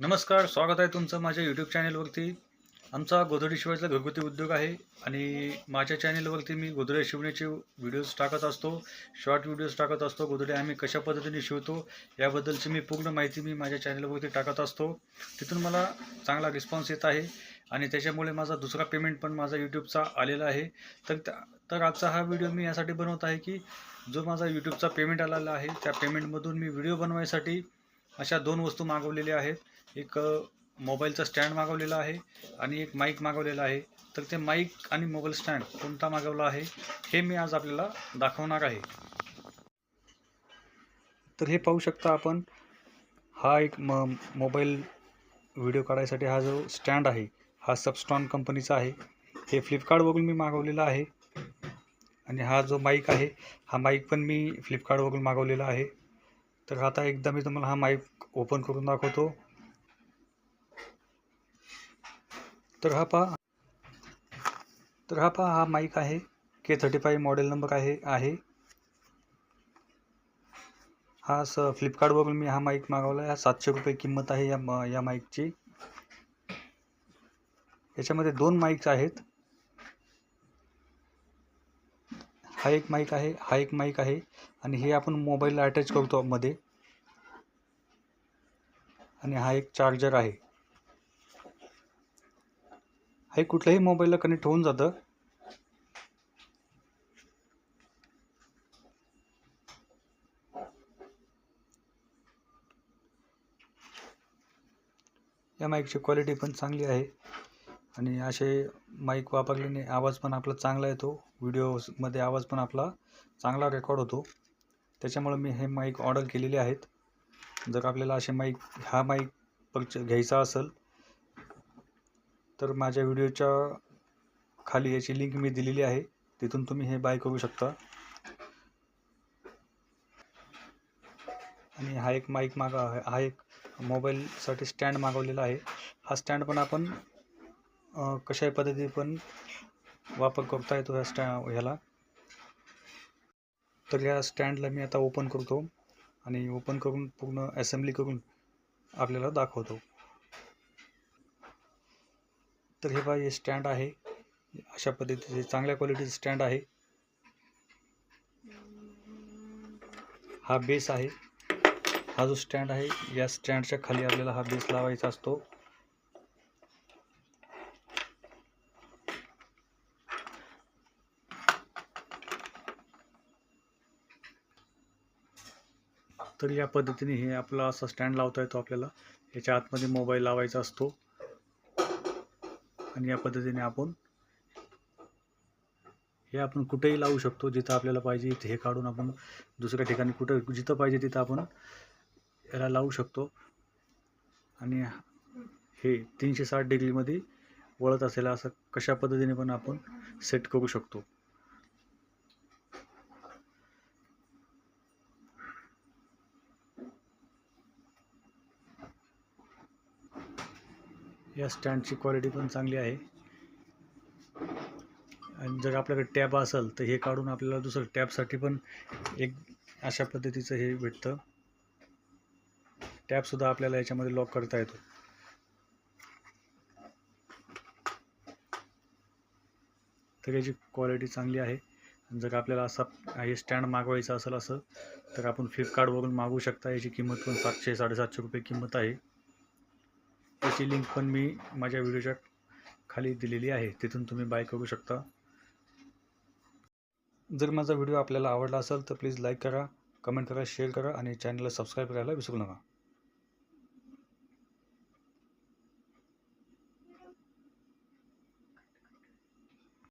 नमस्कार स्वागत आहे तुमचं माझ्या यूट्यूब चॅनेलवरती आमचा गोधडी शिवायचा घरगुती उद्योग आहे आणि माझ्या चॅनेलवरती मी गोधड्या शिवण्याचे व्हिडिओज टाकत असतो. शॉर्ट व्हिडिओज टाकत असतो. गोधड्या आम्ही कशा पद्धतीने शिवतो याबद्दलची मी पूर्ण माहिती मी माझ्या चॅनेलवरती टाकत असतो. तिथून मला चांगला रिस्पॉन्स येत आहे आणि त्याच्यामुळे माझा दुसरा पेमेंट पण माझा यूट्यूबचा आलेला आहे. तर त्या- तर आजचा हा व्हिडिओ मी यासाठी बनवत आहे की जो माझा यूट्यूबचा पेमेंट आलेला आहे त्या पेमेंटमधून मी व्हिडिओ बनवायसाठी अशा दोन वस्तू मागवलेल्या आहेत. एक मोबाईलचा स्टँड मागवलेला आहे आणि एक माईक मागवलेला आहे. तर ते माईक आणि मोबाईल स्टँड कोणता मागवला आहे हे मी आज आपल्याला दाखवणार आहे. तर हे पाहू शकता आपण हा एक म मोबाईल व्हिडिओ काढायसाठी हा जो स्टँड आहे हा सबस्टॉन कंपनीचा आहे. हे फ्लिपकार्टवरून मी मागवलेला आहे आणि हा जो माईक आहे हा माईक पण मी फ्लिपकार्टवरून मागवलेला आहे. तर आता एकदा मी तुम्हाला हा माईक ओपन करून दाखवतो. तर हा पहा. तर हा पहा हा माईक आहे. K thirty five model number आहे आहे. हा स फ्लिपकार्टवरून मी हा माईक मागवला आहे. हा सातशे रुपये किंमत आहे या म या माईकची याच्यामध्ये दोन माईक्स आहेत. हा एक माईक आहे हा एक माईक आहे. आणि हे आपण मोबाईलला अटॅच करतो मध्ये. आणि हा एक चार्जर आहे. हे कुठल्याही मोबाईलला कनेक्ट होऊन जातं. या माईकची क्वालिटी पण चांगली आहे. आणि असे माईक वापरल्याने आवाज पण आपला चांगला येतो. व्हिडिओमध्ये आवाज पण आपला चांगला रेकॉर्ड होतो. त्याच्यामुळे मी हे माईक ऑर्डर केलेले आहेत. जर आपल्याला असे माईक हा माईक परच घ्यायचा असेल तर माझ्या व्हिडिओच्या खाली याची लिंक मी दिलेली आहे. तिथून तुम्ही हे बाय करू शकता. आणि हा एक माईक मागा हा एक मोबाईलसाठी स्टँड मागवलेला आहे. हा स्टँड पण आपण कशाही कशा पद्धती पण वापर करता येतो ह्या स्टॅ ह्याला. तर या स्टँडला मी आता ओपन करतो आणि ओपन करून पूर्ण असेंब्ली करून आपल्याला दाखवतो. तर हे पहा हे स्टँड आहे. अशा पद्धतीचे चांगल्या क्वालिटीचे स्टँड आहे. हा बेस आहे. हा जो स्टँड आहे या स्टँडच्या खाली आपल्याला हा बेस लावायचा असतो. तर या पद्धतीने हे आपला असा स्टँड लावता येतो आपल्याला. याच्या आतमध्ये मोबाईल लावायचा असतो. आणि या पद्धतीने आपण हे आपण कुठेही लावू शकतो जिथं आपल्याला पाहिजे इथे हे काढून आपण दुसऱ्या ठिकाणी कुठं जिथं पाहिजे तिथं आपण याला लावू शकतो. आणि हे तीनशे साठ डिग्रीमध्ये वळत असेल असं कशा पद्धतीने पण आपण सेट करू शकतो. या स्टँडची क्वालिटी पण चांगली आहे. आणि जर आपल्याकडे टॅब असेल तर हे काढून आपल्याला दुसरं टॅबसाठी पण एक अशा पद्धतीचं हे भेटतं. टॅबसुद्धा आपल्याला याच्यामध्ये लॉक करता येतो. तर याची क्वालिटी चांगली आहे. जर आपल्याला असा हे स्टँड मागवायचं असेल असं तर आपण फ्लिपकार्टवरून मागवू शकता. याची किंमत पण सातशे साडेसातशे रुपये किंमत आहे. त्याची लिंक पण मी माझ्या व्हिडिओच्या खाली दिलेली आहे. तिथून तुम्ही बाय करू शकता. जर माझा व्हिडिओ आपल्याला आवडला असेल तर प्लीज लाईक करा कमेंट करा शेअर करा आणि चॅनलला सबस्क्राईब करायला विसरू नका.